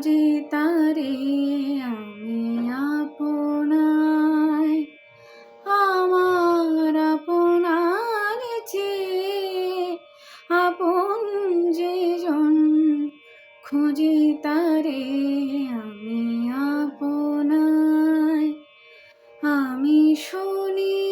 মাঝে তারে আমি আপনায় আমার আপনার আপন যে জন খুঁজে তারে আমি আপনায় আমি শুনি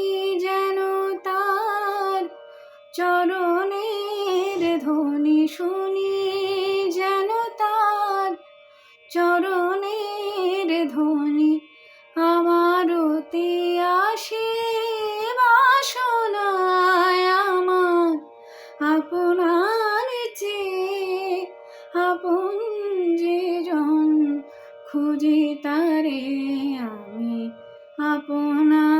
আসে বাসনায় আমার আপনার চেয়ে আপন যে জন খুঁজি তারে আমি আপনার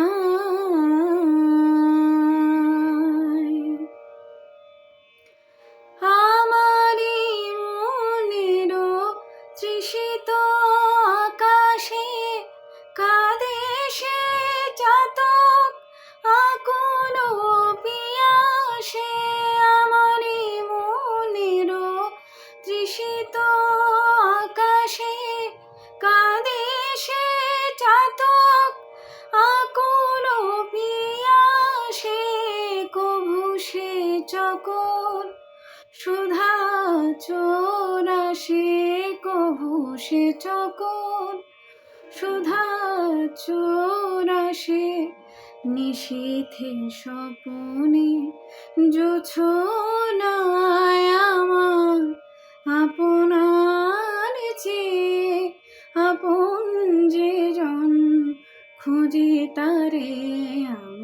চকর সুধা চোরাসে কভু সে চকর সুধা চোরাসে নিশীথে স্বপনে জোছনায় আমার আপনার চেয়ে আপন যে জন খুঁজি তারে আমি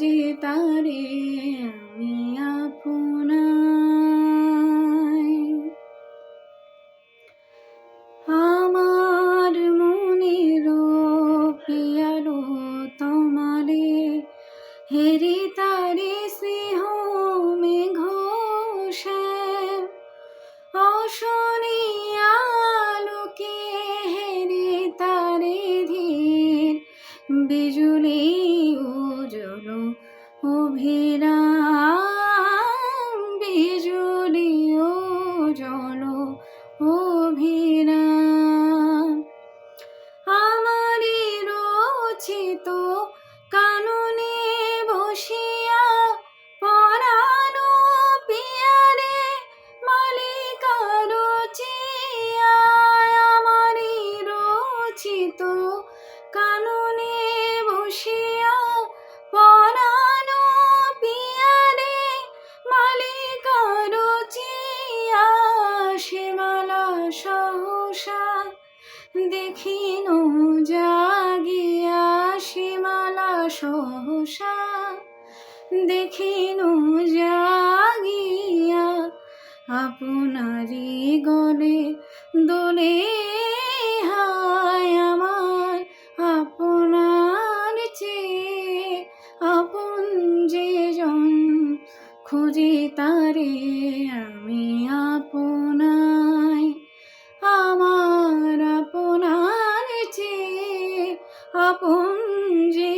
খুঁজে তারে আমি আপনায় আমার মনের পিয়ারো তোমারে হেরি তারে অভিরাম দেখিন জাগিয়া সীমালা সহসা। দেখিন জাগিয়া আপনারি গলে দোলে হায় আমার আপনার চেয়ে আপন যে জন খুঁজি তারে আমি আপনায় আপন যে